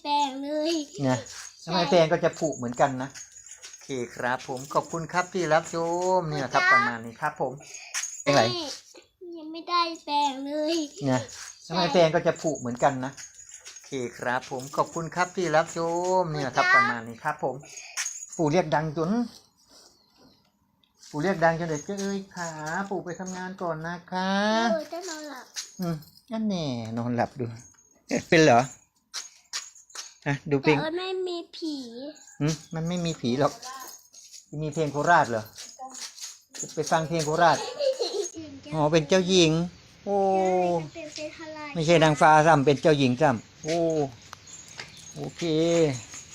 แปลงเลยนะทำไมแปลงก็จะผุเหมือนกันนะโอเคครับ ผมขอบคุณครับที่รับชมเนี่ยครับประมาณนี้ครับ ผมเป็นไรยังไม่ได้แปลงเลยนะทำไมแปลงก็จะผุเหมือนกันนะโอเคครับ ผมขอบคุณครับที่รับชมเนี่ยครับประมาณนี้ครับ ผมปู่เรียกดังจนปู่เรียกดังจนเด็กเอ้ยขาปู่ไปทำงานก่อนนะคะเออจะนอนหลับอืมนั่นแน่นอนหลับดูเป็นเหรอ อะดูเพลแต่งเออไม่มีผีอืมมันไม่มีผีหรอก มีเพลงโคราชเหรอ ไปฟังเพลงโคราช อ๋อ เป็นเจ้าหญิง โอ้ เป็นเซทลายไม่ใช่นางฟ้าซ้ำเป็นเจ้าหญิงซ้ำโอ้โอเค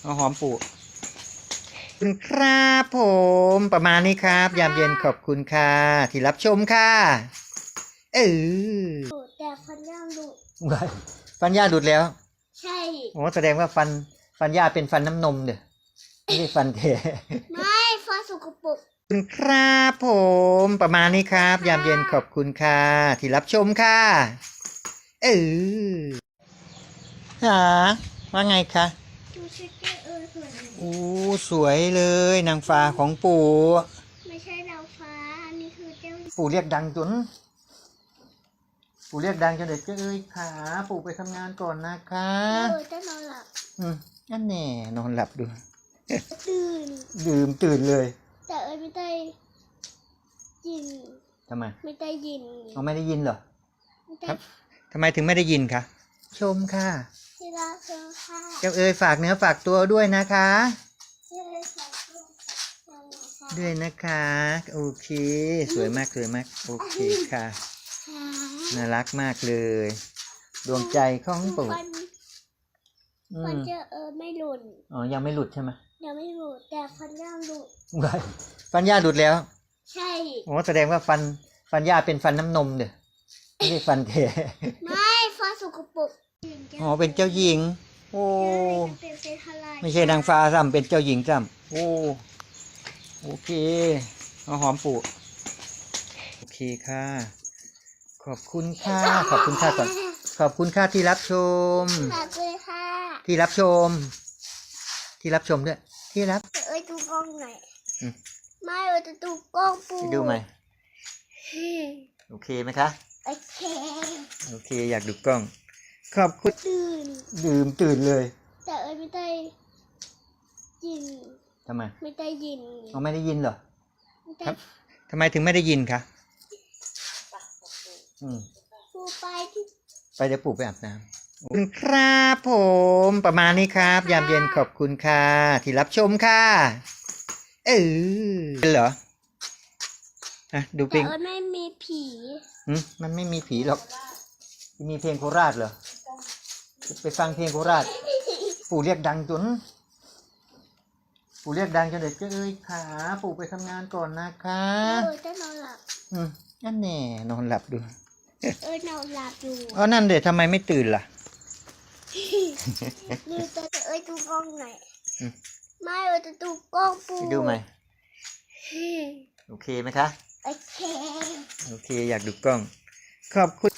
เอาหอมปูขอบคุณครับผมประมาณนี้ครับ ยามเย็นขอบคุณค่ะ ที่รับชมค่ะ เออ แต่ฟันย่างดุ ฟันย่าหลุดแล้ว ใช่โอ้แสดงว่าฟันฟันย่าเป็นฟันน้ำนมเด้อไม่ใช่ฟันแท้ไม่ฟ้าสกปรกขอบคุณครับผมประมาณนี้ครับ ยามเย็นขอบคุณค่ะ ที่รับชมค่ะเออหาว่าไงคะดูชิคเก้เออสวยโอ้สวยเลยนางฟ้าของปู่ ไม่ใช่ดาวฟ้า อันนี้คือเจ้า ปู่เรียกดังจน ปู่เรียกดังจนเด็กเอ้ยขาปู่ไปทำงานก่อนนะคะเออจะนอนหลับอืมนั่นแน่นอนหลับดูตื่นดื่มตื่นเลย แต่เออไม่ได้ยินทำไมไม่ได้ยินเขาไม่ได้ยินเหรอไม่ได้ครับทำไมถึงไม่ได้ยินคะชมค่ะที่รักเธอค่ะเจ้าเอ๋ยฝากเนื้อฝากตัวด้วยนะคะที่รักเธอค่ะด้วยนะคะ โอเค สวยมากสวยมาก โอเคค่ะค่ะ น่ารักมากเลย ดวงใจของปู่ฟันอืฟันมเจอเออไม่หลุดอ๋อ ยังไม่หลุดใช่ไหมยังไม่หลุดแต่ฟันย่างหลุดฟันย่าหลุดแล้ว ใช่ โอ้แสดงว่าฟันฟันย่าเป็นฟันน้ำนมเด้อไม่ใช่ฟันแท้ไม่ฟ้าสกปรกอ๋อ เป็นเจ้าหญิง โอ้ เป็นเซทลายไม่ใช่นางฟ้าซ้ำเป็นเจ้าหญิงซ้ำโอ้ โอเคเอาหอมปูโอเคค่ะ ขอบคุณค่ะ ขอบคุณค่ะก่อนขอบคุณค่ะที่รับชมฝากเลยค่ะ ที่รับชม ที่รับชมด้วย ที่รับ เอ้ยดูกล้องหน่อยอืมไม่เออจะดูกล้องปูไปดูไหมโอเคไหมคะ โอเค โอเคอยากดูกล้อง ขอบคุณตื่นดื่มตื่นเลย แต่เอ้ยไม่ได้ยินทำไม ไม่ได้ยินเขาไม่ได้ยินเหรอไม่ได้ครับทำไมถึงไม่ได้ยินคะอืม ปูไปที่ไปเดี๋ยวปู่ไปอาบน้ำขอบคุณครับผม ประมาณนี้ครับ ยามเย็นขอบคุณค่ะ ที่รับชมค่ะ เออเป็นเหรออะดูเพแต่ลงเอ้ยไม่มีผีอืมมันไม่มีผีหรอก มีเพลงโคราชเหรอ ไปฟังเพลงโคราช ปู่เรียกดังจน ปู่เรียกดังจนเด็กเอ้ยขา ปู่ไปทำงานก่อนนะคะเออจะนอนหลับ อืมนั่นแน่นอนหลับดู เออนอนหลับอยู่อ๋อนั่นเด็กทำไมไม่ตื่นล่ะ ดูแต่เอ้ยดูกล้องหน่อยอืม ไม่เออจะดูกล้องปูไปดูไหมโอเคไหมคะ โอเคโอเค อยากดูกล้อง ขอบคุณ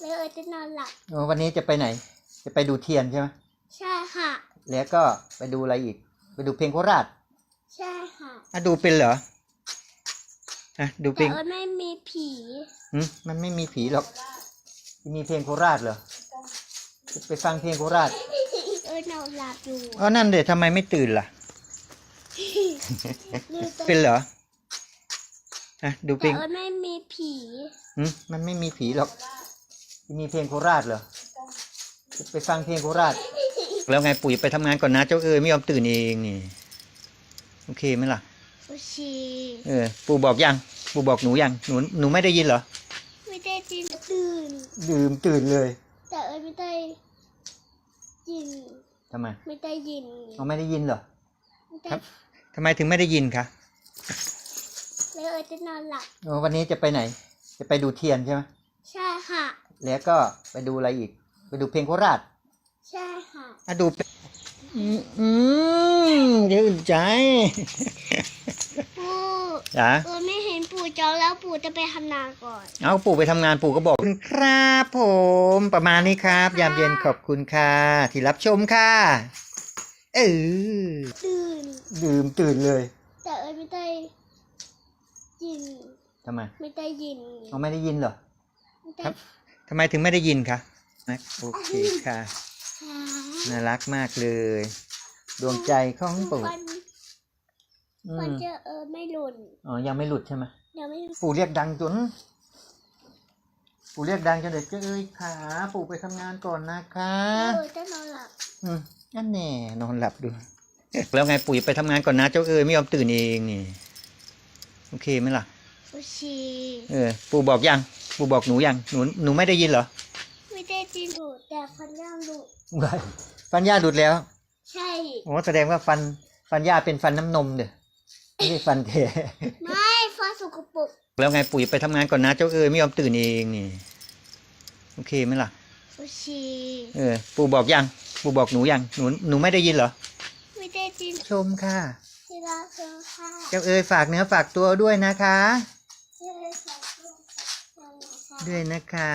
แล้วเออจะนอนหลับอ๋อวันนี้จะไปไหน จะไปดูเทียนใช่ไหมใช่ค่ะ แล้วก็ไปดูอะไรอีก ไปดูเพลงโคราชใช่ค่ะ อะดูเป็นเหรอ อะดูเพแต่ลงเออไม่มีผีอืมมันไม่มีผีหรอก มีเพลงโคราชเหรอ ไปฟังเพลงโคราชเออนอนหลับอยู่อ๋อนั่นเด็กทำไมไม่ตื่นล่ะดูแต่เป็นเหรออะดูเพลแต่ง เออไม่มีผีอืมมันไม่มีผีหรอก มีเพลงโคราชเหรอ ไปฟังเพลงโคราช แล้วไงปุ๋ยไปทำงานก่อนนะ เจ้าเอ๋ยไม่ยอมตื่นเองนี่ โอเคไหมล่ะ โอชีเออ ปู่บอกยัง ปู่บอกหนูยัง หนู หนูไม่ได้ยินเหรอ ไม่ได้ยินตื่นดื่มตื่นเลย แต่เออไม่ได้ยิน ทำไมไม่ได้ยินเขาไม่ได้ยินเหรอ ไม่ได้ครับ ทำไมถึงไม่ได้ยินคะแล้วเออจะนอนหลับอ๋อวันนี้จะไปไหน จะไปดูเทียนใช่ไหมใช่ค่ะแล้วก็ไปดูอะไรอีก ไปดูเพลงโคราชใช่ค่ะ อะดูเพอืมอืมชื่นใจ ปู่จ๋าเออไม่เห็นปู่เจ้าแล้วปู่จะไปทำนาก่อน เอาปู่ไปทำงานปู่ก็บอกขอบคุณครับผม ประมาณนี้ครับ ยามเย็นขอบคุณค่ะที่รับชมค่ะเออตื่นดื่มตื่นเลย แต่เอ้ยไม่ได้ยิน ทำไมไม่ได้ยินเขาไม่ได้ยินเหรอไม่ได้ครับทำไมถึงไม่ได้ยินคะนะโอเคค่ะค่ะ น่ารักมากเลย ดวงใจของปู่ ฟันอืฟันมจะเออไม่หล่นอ๋อยังไม่หลุดใช่ไหมยังไม่ปู่เรียกดังจนปู่เรียกดังจนเด็กเอ้ยขาปู่ไปทำงานก่อนนะคะเออจะนอนหลับอืมนั่นแน่นอนหลับดูแล้วไงปู่ไปทำงานก่อนนะ เจ้าเอ้ยไม่ยอมตื่นเองนี่โอเคไหมล่ะโอชีเออ ปู่บอกยัง ปู่บอกหนูยังหนูหนูไม่ได้ยินเหรอไม่ได้จินดูดแต่ฟันย่างดูดไม่ฟันย่าหลุดแล้ว ใช่ โอ้แสดงว่าฟันฟันย่าเป็นฟันน้ำนมเด้อ ไม่ใช่ฟันเทไม่ฟันสกปรกแล้วไงปู่ไปทำงานก่อนนะ เจ้าเอ้ยไม่ยอมตื่นเองนี่ โอเคไหมล่ะ โอชีเออ ปู่บอกยัง ปู่บอกหนูยัง หนู หนูไม่ได้ยินเหรอ ไม่ได้จินชมค่ะ ที่รักเธอค่ะเจ้าเอ้ยฝากเนื้อฝากตัวด้วยนะคะ ที่รักเธอค่ะด้วยนะคะ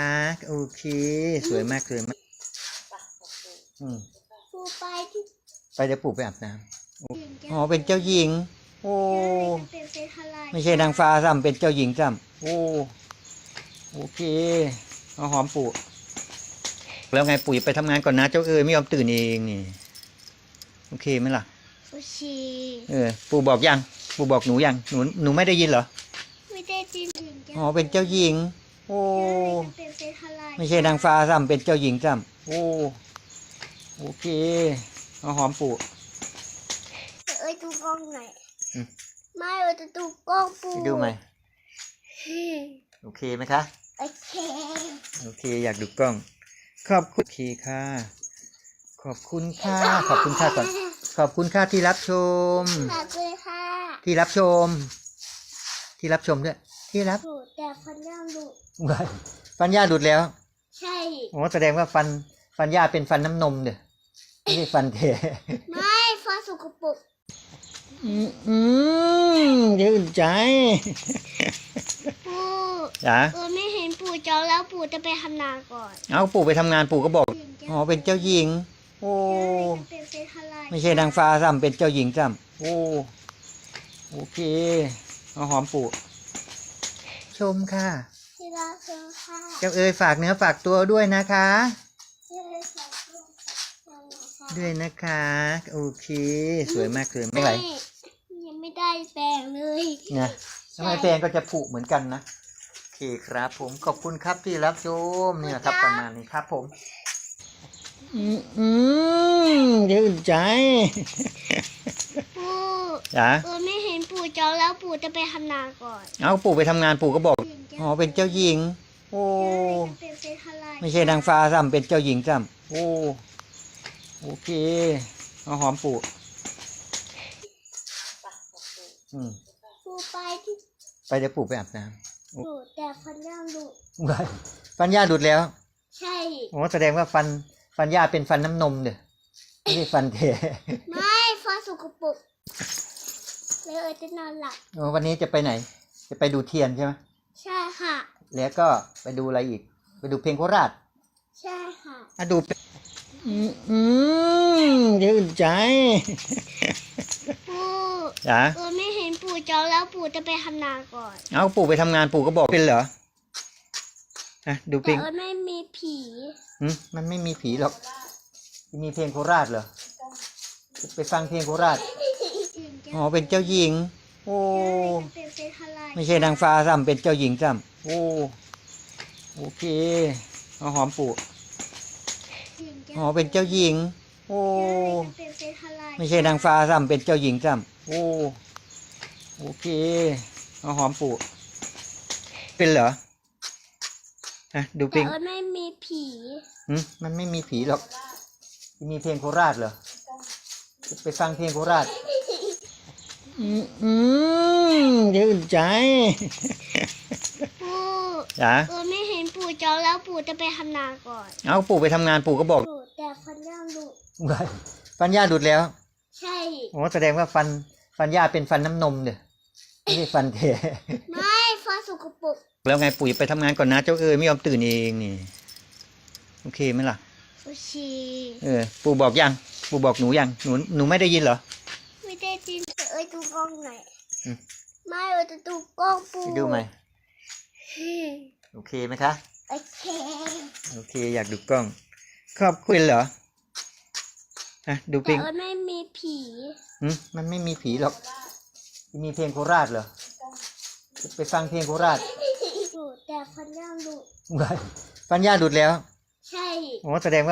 โอเค สวยมากเลยมากอืมปูไปที่ไปเดี๋ยวปู่ไปอาบน้ำอ๋อ เป็นเจ้าหญิง โอ้เป็นเป็นอะไรไม่ใช่นางฟ้าซ้ำเป็นเจ้าหญิงซ้ำโอ้โอเคเอาหอมปู่แล้วไงปู่ไปทำงานก่อนนะ เจ้าเอ้ยไม่ยอมตื่นเองนี่โอเคไหมล่ะโอชีเออปู่บอกยังปู่บอกหนูยังหนูหนูไม่ได้ยินเหรอไม่ได้จินอ๋อเป็นเจ้าหญิง โอ้เป็นเป็นอะไรไม่ใช่นางฟ้าซ้ำเป็นเจ้าหญิงซ้ำโอ้โอเคเอาหอมปู่เอ้ยดูกล้องหน่อยอืม ไม่เอ้ยจะดูกล้องปูไปดูไหมโอเคไหมคะ โอเค โอเค อยากดูกล้อง ขอบคุณโอเคค่ะ ขอบคุณค่ะ ขอบคุณค่ะก่อนขอบคุณค่ะที่รับชม ขอบคุณค่ะ ที่รับชม ที่รับชมด้วย ที่รับดูดแต่ฟันย่างดูดฟันย่าหลุดแล้ว ใช่โอ้แสดงว่าฟันฟันย่าเป็นฟันน้ำนมเด้อไม่ใช่ฟันเทไม่ ฟันสกปรก อืมอืมชื่นใจปูจ๋าเออไม่เห็นปู่เจ้าแล้วปู่จะไปทำนาก่อนเอาปู่ไปทำงานปู่ก็บอกอ๋อเป็นเจ้าหญิง โอ้เป็นเป็นอะไรไม่ใช่นางฟ้าซ้ำเป็นเจ้าหญิงซ้ำโอ้โอเคเอาหอมปู่ ชมค่ะ ที่รักเธอค่ะเจ้าเอ้ยฝากเนื้อฝากตัวด้วยนะคะ ที่รักเธอค่ะ ด้วยนะคะ โอเค สวยมากเลยไม่ไหวยัง ไม่ได้แปลงเลยนะทำไมแปลงก็จะผุเหมือนกันนะโอเคครับ ผมขอบคุณครับที่รับชมเนี่ยครับประมาณนี้ครับผม อืมอืมชื่นใจปู่จ๋าเออไม่เห็นปู่เจ้าแล้วปู่จะไปทำนาก่อน เอาปู่ไปทำงานปู่ก็บอกอ๋อเป็นเจ้าหญิง โอ้เป็นเป็นอะไรไม่ใช่นางฟ้าซ้ำเป็นเจ้าหญิงซ้ำโอ้โอเคเอาหอมปู่ อืมปู่ไปที่ไปเดี๋ยวปู่ไปอาบน้ดูดแต่ฟันย่างดูดำฟันย่าหลุดแล้วใช่ โอ้แสดงว่าฟันฟันย่าเป็นฟันน้ำนมเด้อไม่ใช่ฟันเทไม่ฟันสกปรกเลยเออจะนอนหลับโอ้วันนี้จะไปไหน จะไปดูเทียนใช่ไหมใช่ค่ะ แล้วก็ไปดูอะไรอีก ไปดูเพลงโคราชใช่ค่ะ อะดูเพลง อืมอืมชื่นใจปู่จ๋าเออไม่เห็นปู่เจ้าแล้วปู่จะไปทำนาก่อนเอาปู่ไปทำงานปู่ก็บอกเป็นเหรอฮะดูเพแต่ลงเออไม่มีผีหืมมันไม่มีผีหรอกจะมีเพลงโคราชเหรอไปฟังเพลงโคราชอ๋อเป็นเจ้าหญิง โอ้ เป็นเป็นอะไรไม่ใช่นางฟ้าซ้ำเป็นเจ้าหญิงซ้ำโอ้ โอเคเอาหอมปู่ อ๋อเป็นเจ้าหญิง โอ้ เป็นเป็นอะไรไม่ใช่นางฟ้าซ้ำเป็นเจ้าหญิงซ้ำโอ้โอเคเอาหอมปู่เป็นเหรอฮะดูเพแต่ลงเออไม่มีผีหืมมันไม่มีผีหรอกจะมีเพลงโคราชเหรอไปฟังเพลงโคราชอืมอืมชื่นใจปู่จ๋า เออไม่ เห็นปู่เจ้าแล้วปู่จะไปทำนาก่อนเอาปู่ไปทำงานปู่ก็บอกดูดแต่ฟันย่างดูดฟันย่าหลุดแล้วใช่ โอ้แสดงว่าฟันฟันย่าเป็นฟันน้ำนมเด้อไม่ใช่ฟันเทไม่ฟ้าสกปรกแล้วไงปู่จะไปทำงานก่อนนะ เจ้าเอ๋ยไม่ยอมตื่นเองนี่โอเคไหมล่ะ โอเคเออปู่บอกยังปู่บอกหนูยังหนูหนูไม่ได้ยินเหรอ ไม่ได้จินเอ้ยดูกล้องหน่อยอืม ไม่เอ้ยจะดูกล้องปูไปดูไหมโอเคไหมคะ โอเค โอเค อยากดูกล้อง ขอบคุณเหรอฮะดูเพแต่ลงเอ้ยไม่มีผีหึมันไม่มีผีหรอก มีเพลงโคราชเหรอ ไปฟังเพลงโคราชดูแต่พันย่างดูฟันย่าหลุดแล้วใช่ โอ้แสดงว่า